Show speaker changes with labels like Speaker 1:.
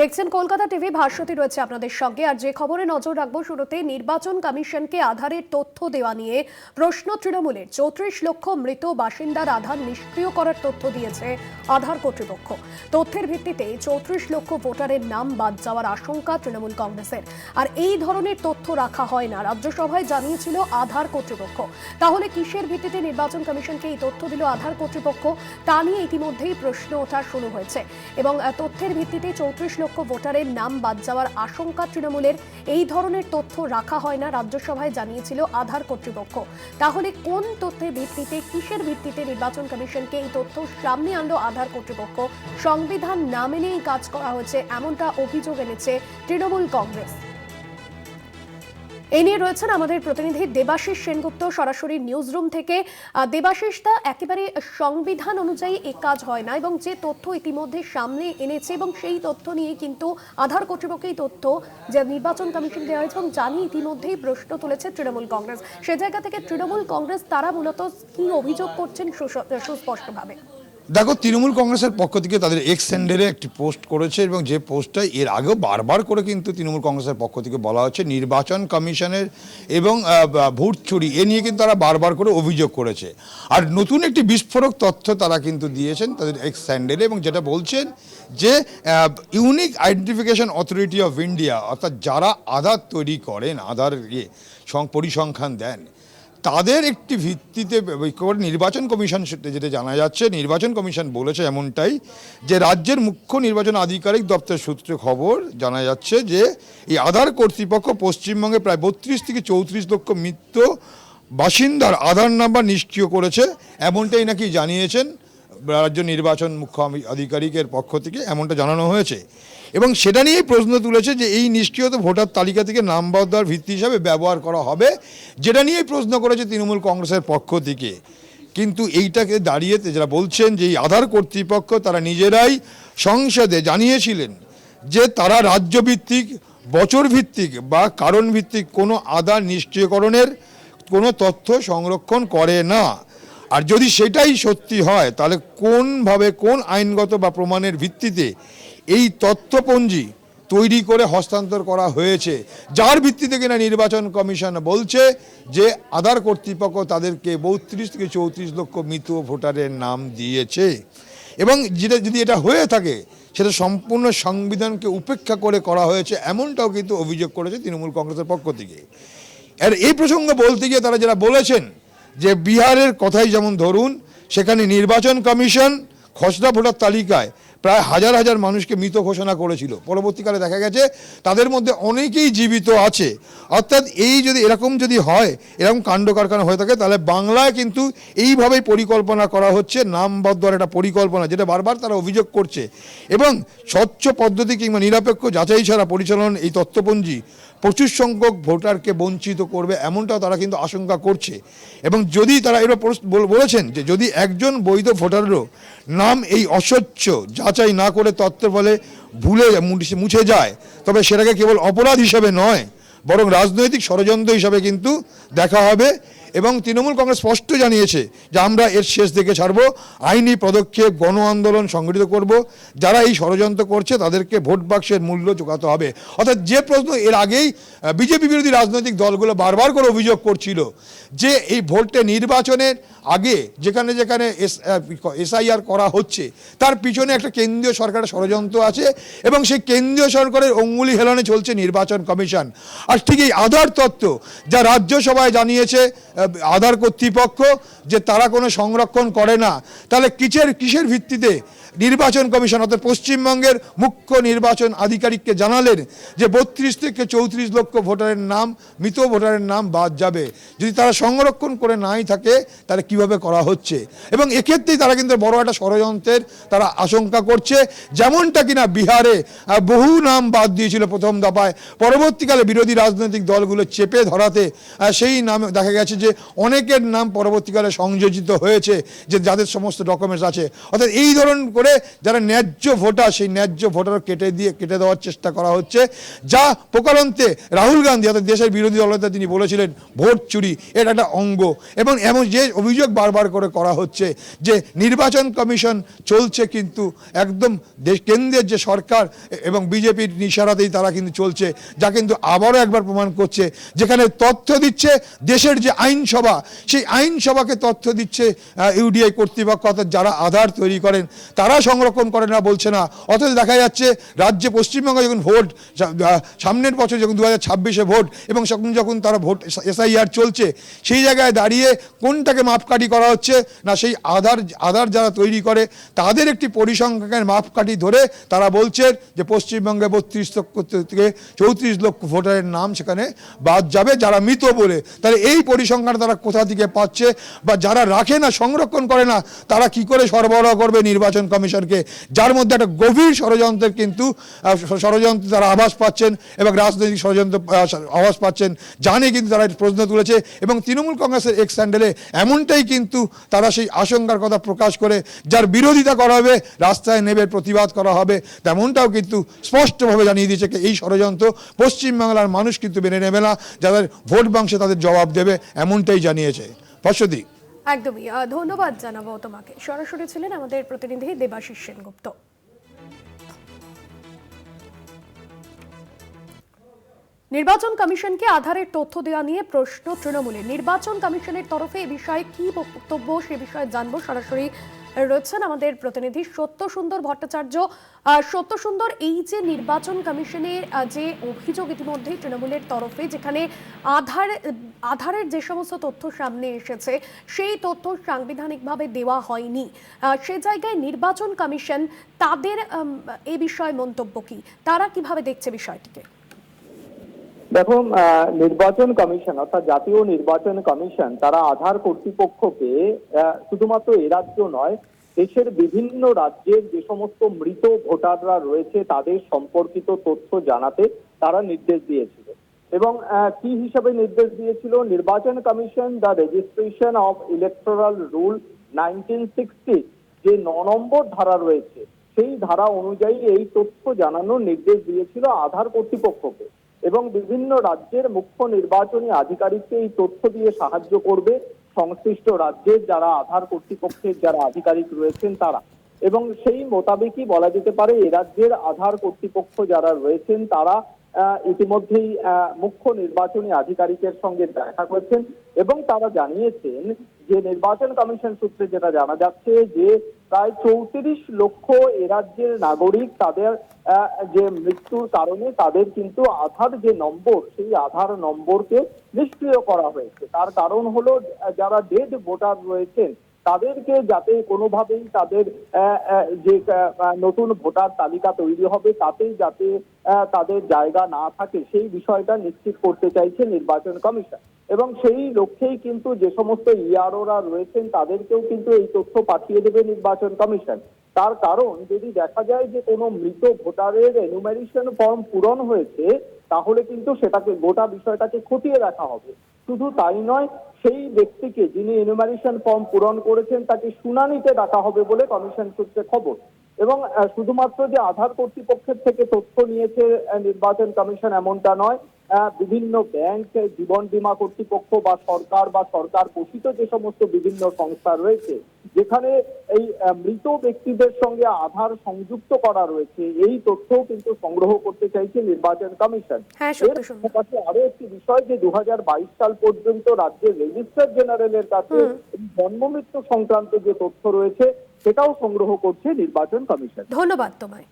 Speaker 1: দেখছেন কলকাতা টিভি, ভাস্বতী রয়েছে আপনাদের সঙ্গে। আর যে খবরে নজর রাখব শুরুতে, নির্বাচন কমিশনকে আধারের তথ্য দেওয়া নিয়ে প্রশ্ন তৃণমূলের। চৌত্রিশ লক্ষ মৃত বাসিন্দার আধার নিষ্ক্রিয় করার তথ্য দিয়েছে আধার কর্তৃপক্ষ। তথ্যের ভিত্তিতে চৌত্রিশ লক্ষ ভোটারের নাম বাদ যাওয়ার আশঙ্কা তৃণমূল কংগ্রেসের। আর এই ধরনের তথ্য রাখা হয় না। রাজ্যসভায় জানিয়েছিল আধার কর্তৃপক্ষ। তাহলে কিসের ভিত্তিতে নির্বাচন কমিশনকে এই তথ্য দিল আধার কর্তৃপক্ষ? তা নিয়ে ইতিমধ্যেই প্রশ্ন ওঠা শুরু হয়েছে। এবং তথ্যের ভিত্তিতে চৌত্রিশ লক্ষ ভোটারের নাম বাদ যাওয়ার আশঙ্কা তৃণমূলের। এই ধরনের তথ্য রাখা হয় না, রাজ্যসভায় জানিয়েছিল আধার কর্তৃপক্ষ। তাহলে কোন তথ্যের ভিত্তিতে, কিসের ভিত্তিতে নির্বাচন কমিশনকে এই তথ্য সামনে আনলো আধার কর্তৃপক্ষ? সংবিধান না মেনেই কাজ করা হয়েছে, এমনটা অভিযোগ এনেছে তৃণমূল কংগ্রেস। এই নিয়ে রয়েছেন আমাদের প্রতিনিধি দেবাশিস সেনগুপ্ত, সরাসরি নিউজ রুম থেকে দেবাশিস দা একেবারে সংবিধান অনুযায়ী এই কাজ হয় না এবং যে তথ্য ইতিমধ্যে সামনে এনেছে এবং সেই তথ্য নিয়ে কিন্তু আধার কর্তৃপক্ষের তথ্য যে নির্বাচন কমিশন দেওয়া হয়েছে এবং জানি ইতিমধ্যেই প্রশ্ন তুলেছে তৃণমূল কংগ্রেস। সে জায়গা থেকে তৃণমূল কংগ্রেস, তারা মূলত কি অভিযোগ করছেন সুস- সুস্পষ্টভাবে?
Speaker 2: দেখো, তৃণমূল কংগ্রেসের পক্ষ থেকে তাদের এক্স একটি পোস্ট করেছে এবং যে পোস্টটা এর আগেও বারবার করে কিন্তু তৃণমূল কংগ্রেসের পক্ষ থেকে বলা হচ্ছে, নির্বাচন কমিশনের এবং ভোট চুরি, এ নিয়ে কিন্তু তারা বারবার করে অভিযোগ করেছে। আর নতুন একটি বিস্ফোরক তথ্য তারা কিন্তু দিয়েছেন তাদের এক্স এবং যেটা বলছেন যে unique identification authority of India অর্থাৎ যারা আধার তৈরি করেন, আধার ইয়ে পরিসংখ্যান দেন তাদের একটি ভিত্তিতে নির্বাচন কমিশন যেটা জানা যাচ্ছে, নির্বাচন কমিশন বলেছে এমনটাই যে রাজ্যের মুখ্য নির্বাচন আধিকারিক দপ্তর সূত্রে খবর জানা যাচ্ছে যে এই আধার কর্তৃপক্ষ পশ্চিমবঙ্গে প্রায় বত্রিশ থেকে চৌত্রিশ লক্ষ মৃত্য বাসিন্দার আধার নাম্বার নিষ্ক্রিয় করেছে। এমনটাই নাকি জানিয়েছেন রাজ্য নির্বাচন মুখ্য আধিকারিকের পক্ষ থেকে, এমনটা জানানো হয়েছে। এবং সেটা নিয়েই প্রশ্ন তুলেছে যে এই নিষ্ক্রিয়ত ভোটার তালিকা থেকে নাম বাদ দেওয়ার ভিত্তি হিসাবে ব্যবহার করা হবে, যেটা নিয়েই প্রশ্ন করেছে তৃণমূল কংগ্রেসের পক্ষ থেকে। কিন্তু এইটাকে দাঁড়িয়ে যারা বলছেন যে এই আধার কর্তৃপক্ষ, তারা নিজেরাই সংসদে জানিয়েছিলেন যে তারা রাজ্যভিত্তিক বছর ভিত্তিক বা কারণ ভিত্তিক কোনো আধার নিশ্চয়করণের কোনো তথ্য সংরক্ষণ করে না। আর যদি সেটাই সত্যি হয়, তাহলে কোনভাবে কোন আইনগত বা প্রমাণের ভিত্তিতে এই তথ্যপঞ্জি তৈরি করে হস্তান্তর করা হয়েছে। যার ভিত্তিতে কিনা নির্বাচন কমিশন বলছে যে আধার কর্তৃপক্ষ তাদেরকে বত্রিশ থেকে চৌত্রিশ লক্ষ মৃত ভোটারের নাম দিয়েছে। এবং যেটা যদি এটা হয়ে থাকে, সেটা সম্পূর্ণ সংবিধানকে উপেক্ষা করে করা হয়েছে, এমনটাও কিন্তু অভিযোগ করেছে তৃণমূল কংগ্রেসের পক্ষ থেকে। আর এই প্রসঙ্গে বলতে গিয়ে তারা যারা বলেছেন যে বিহারের কথাই যেমন ধরুন, সেখানে নির্বাচন কমিশন খসড়া ভোটার তালিকায় প্রায় হাজার হাজার মানুষকে মৃত ঘোষণা করেছিল। পরবর্তীকালে দেখা গেছে তাদের মধ্যে অনেকেই জীবিত আছে। অর্থাৎ এই যদি এরকম যদি হয়, এরকম কাণ্ড কারখানা হয়ে থাকে, তাহলে বাংলায় কিন্তু এইভাবেই পরিকল্পনা করা হচ্ছে। নামবদ্ধ একটা পরিকল্পনা, যেটা বারবার তারা অভিযোগ করছে। এবং স্বচ্ছ পদ্ধতি কিংবা নিরপেক্ষ যাচাই ছাড়া পরিচালন এই তথ্যপঞ্জি প্রচুর সংখ্যক ভোটারকে বঞ্চিত করবে, এমনটাও তারা কিন্তু আশঙ্কা করছে। এবং যদি তারা এরও বলেছেন যে যদি একজন বৈধ ভোটারও নাম এই অস্বচ্ছ যাচাই না করে তত্ত্বের ফলে ভুলে মুছে যায়, তবে সেটাকে কেবল অপরাধ হিসেবে নয়, বরং রাজনৈতিক ষড়যন্ত্র হিসাবে কিন্তু দেখা হবে। এবং তৃণমূল কংগ্রেস স্পষ্ট জানিয়েছে যে আমরা এর শেষ দেখে ছাড়বো, আইনি পদক্ষেপ গণ আন্দোলন সংগঠিত করব, যারা এই ষড়যন্ত্র করছে তাদেরকে ভোট বাক্সের মূল্য চোকাতে হবে। অর্থাৎ যে প্রশ্ন, এর আগেই বিজেপি বিরোধী রাজনৈতিক দলগুলো বারবার করে অভিযোগ করছিল যে এই ভোটে নির্বাচনের আগে যেখানে যেখানে এস এসআইআর করা হচ্ছে, তার পিছনে একটা কেন্দ্রীয় সরকারের ষড়যন্ত্র আছে এবং সেই কেন্দ্রীয় সরকারের অঙ্গুলি হেলনে চলছে নির্বাচন কমিশন। আর ঠিক এই আধার তত্ত্ব যা রাজ্যসভায় জানিয়েছে আধার কর্তৃপক্ষ যে তারা কোনো সংরক্ষণ করে না। তাহলে কিসের কিসের ভিত্তিতে নির্বাচন কমিশন, অর্থাৎ পশ্চিমবঙ্গের মুখ্য নির্বাচন আধিকারিককে জানালেন যে বত্রিশ থেকে চৌত্রিশ লক্ষ ভোটারের নাম, মৃত ভোটারের নাম বাদ যাবে। যদি তারা সংরক্ষণ করে নাই থাকে, তাহলে কীভাবে করা হচ্ছে? এবং এক্ষেত্রেই তারা কিন্তু বড় একটা ষড়যন্ত্রের তারা আশঙ্কা করছে। যেমনটা কিনা বিহারে বহু নাম বাদ দিয়েছিল প্রথম দফায়। পরবর্তীকালে বিরোধী রাজনৈতিক দলগুলো চেপে ধরাতে সেই নামে দেখা গেছে যে অনেকের নাম পরবর্তীকালে সংযোজিত হয়েছে, যে যাদের সমস্ত ডকুমেন্টস আছে। অর্থাৎ এই ধরন করে করে যারা ন্যায্য ভোটার, সেই ন্যায্য ভোটার কেটে দিয়ে, কেটে দেওয়ার চেষ্টা করা হচ্ছে। যা প্রকারান্তে রাহুল গান্ধী, অর্থাৎ দেশের বিরোধী দলনেতা তিনি বলেছিলেন, ভোট চুরি, এটা একটা অঙ্গ। এবং এমন যে অভিযোগ বারবার করে করা হচ্ছে যে নির্বাচন কমিশন চলছে কিন্তু একদম দেশ কেন্দ্রের যে সরকার এবং বিজেপির নিশারাতেই তারা কিন্তু চলছে, যা কিন্তু আবারও একবার প্রমাণ করছে, যেখানে তথ্য দিচ্ছে দেশের যে আইনসভা, সেই আইনসভাকে তথ্য দিচ্ছে ইউডিআই কর্তৃপক্ষ, অর্থাৎ যারা আধার তৈরি করেন, তারা সংরক্ষণ করে না, বলছে না। অথচ দেখা যাচ্ছে, রাজ্যে পশ্চিমবঙ্গে যখন ভোট সামনের বছর যখন দু হাজার ভোট এবং যখন যখন তারা ভোট এসআইআর চলছে, সেই জায়গায় দাঁড়িয়ে কোনটাকে মাপকাঠি করা হচ্ছে, না সেই আধার আধার যারা তৈরি করে, তাদের একটি পরিসংখ্যানের মাপকাঠি ধরে তারা বলছেন যে পশ্চিমবঙ্গে বত্রিশ লক্ষ থেকে চৌত্রিশ লক্ষ ভোটারের নাম সেখানে বাদ যাবে, যারা মৃত বলে। তাহলে এই পরিসংখ্যান তারা কোথা থেকে পাচ্ছে? বা যারা রাখে না, সংরক্ষণ করে না, তারা কি করে সরবরাহ করবে নির্বাচন কমিশনকে, যার মধ্যে একটা গভীর ষড়যন্ত্রের কিন্তু ষড়যন্ত্র তারা আভাস পাচ্ছেন এবং রাজনৈতিক ষড়যন্ত্র আভাস পাচ্ছেন, জানে কিন্তু তারা প্রশ্ন তুলেছে এবং তৃণমূল কংগ্রেসের এক্স স্যান্ডেলে এমনটাই কিন্তু তারা সেই আশঙ্কার কথা প্রকাশ করে, যার বিরোধিতা করা হবে, রাস্তায় নেবে, প্রতিবাদ করা হবে, তেমনটাও কিন্তু স্পষ্টভাবে জানিয়ে দিয়েছে এই ষড়যন্ত্র পশ্চিমবাংলার মানুষ কিন্তু মেনে নেবে না, যাদের ভোট বাংশে তাদের জবাব দেবে, এমনটাই জানিয়েছে। ফসদি
Speaker 1: একদমই ধন্যবাদ জানাব তোমাকে। সরাসরি ছিলেন আমাদের প্রতিনিধি দেবাশিস সেনগুপ্ত। নির্বাচন কমিশনকে আধারের তথ্য দেওয়া নিয়ে প্রশ্ন তৃণমূলের। নির্বাচন কমিশনের তরফে এ বিষয়ে কি বক্তব্য, সে বিষয়ে জানব সরাসরি রয়েছেন আমাদের প্রতিনিধি সত্য সুন্দর ভট্টাচার্য। সত্য সুন্দর এই যে নির্বাচন কমিশনের যে অভিযোগ ইতিমধ্যে তৃণমূলের তরফে, যেখানে আধার, আধারের যে সমস্ত তথ্য সামনে এসেছে, সেই তথ্য সাংবিধানিকভাবে দেওয়া হয়নি। সে জায়গায় নির্বাচন কমিশন তাদের এ বিষয়ে মন্তব্য কি? তারা কীভাবে দেখছে বিষয়টিকে?
Speaker 3: দেখো নির্বাচন কমিশন, অর্থাৎ জাতীয় নির্বাচন কমিশন, তারা আধার কর্তৃপক্ষকে শুধুমাত্র এ রাজ্য নয়, দেশের বিভিন্ন রাজ্যের যে সমস্ত মৃত ভোটাররা রয়েছে, তাদের সম্পর্কিত তথ্য জানাতে তারা নির্দেশ দিয়েছিল। এবং কি হিসাবে নির্দেশ দিয়েছিল? নির্বাচন commission, the registration of electoral rule nineteen sixty, যে ন নম্বর ধারা রয়েছে, সেই ধারা অনুযায়ী এই তথ্য জানানোর নির্দেশ দিয়েছিল আধার কর্তৃপক্ষকে। এবং বিভিন্ন রাজ্যের মুখ্য নির্বাচনী আধিকারিককে এই তথ্য দিয়ে সাহায্য করবে সংশ্লিষ্ট রাজ্যের যারা আধার কর্তৃপক্ষের যারা আধিকারিক রয়েছেন তারা। এবং সেই মোতাবেকই বলা যেতে পারে, এ রাজ্যের আধার কর্তৃপক্ষ যারা রয়েছেন তারা ইতিমধ্যেই মুখ্য নির্বাচনী আধিকারিকের সঙ্গে দেখা করেছেন এবং তারা জানিয়েছেন যে নির্বাচন কমিশন সূত্রে যেটা জানা যাচ্ছে যে প্রায় চৌত্রিশ লক্ষ এ রাজ্যের নাগরিক তাদের যে মৃত্যুর কারণে তাদের কিন্তু আধার যে নম্বর, সেই আধার নম্বরকে নিষ্ক্রিয় করা হয়েছে। তার কারণ হলো যারা ডেড ভোটার রয়েছেন, তাদেরকে যাতে কোনোভাবেই তাদের যে নতুন ভোটার তালিকা তৈরি হবে তাতেই যাতে তাদের জায়গা না থাকে, সেই বিষয়টা নিশ্চিত করতে চাইছে নির্বাচন কমিশন। এবং সেই লক্ষ্যেই কিন্তু যে সমস্ত ইয়ারোরা রয়েছেন, তাদেরকেও কিন্তু এই তথ্য পাঠিয়ে দেবে নির্বাচন কমিশন। তার কারণ যদি দেখা যায় যে কোনো মৃত ভোটারের এনুমারেশন ফর্ম পূরণ হয়েছে, তাহলে কিন্তু সেটাকে গোটা বিষয়টাকে খতিয়ে দেখা হবে। শুধু তাই নয়, সেই ব্যক্তিকে যিনি এনুমারেশন ফর্ম পূরণ করেছেন, তাকে শুনানিতে ডাকা হবে বলে কমিশন সূত্রে খবর। এবং শুধুমাত্র যে আধার কর্তৃপক্ষের থেকে তথ্য নিয়েছে নির্বাচন কমিশন এমনটা নয় বিভিন্ন ব্যাংক জীবন বীমা কর্তৃপক্ষ বা সরকার বা সরকার পোষিত যে সমস্ত বিভিন্ন সংস্থা রয়েছে যেখানে এই মৃত ব্যক্তিদের সঙ্গে আধার সংযুক্ত করা রয়েছে এই তথ্য কিন্তু সংগ্রহ করতে চাইছে নির্বাচন কমিশন।
Speaker 1: হ্যাঁ,
Speaker 3: এর আরও একটি বিষয় যে দু হাজার বাইশ সাল পর্যন্ত রাজ্যের রেজিস্ট্রার জেনারেলের কাছে এই জন্ম মৃত্যু সংক্রান্ত যে তথ্য রয়েছে সেটাও সংগ্রহ করছে নির্বাচন কমিশন।
Speaker 1: ধন্যবাদ তোমায়।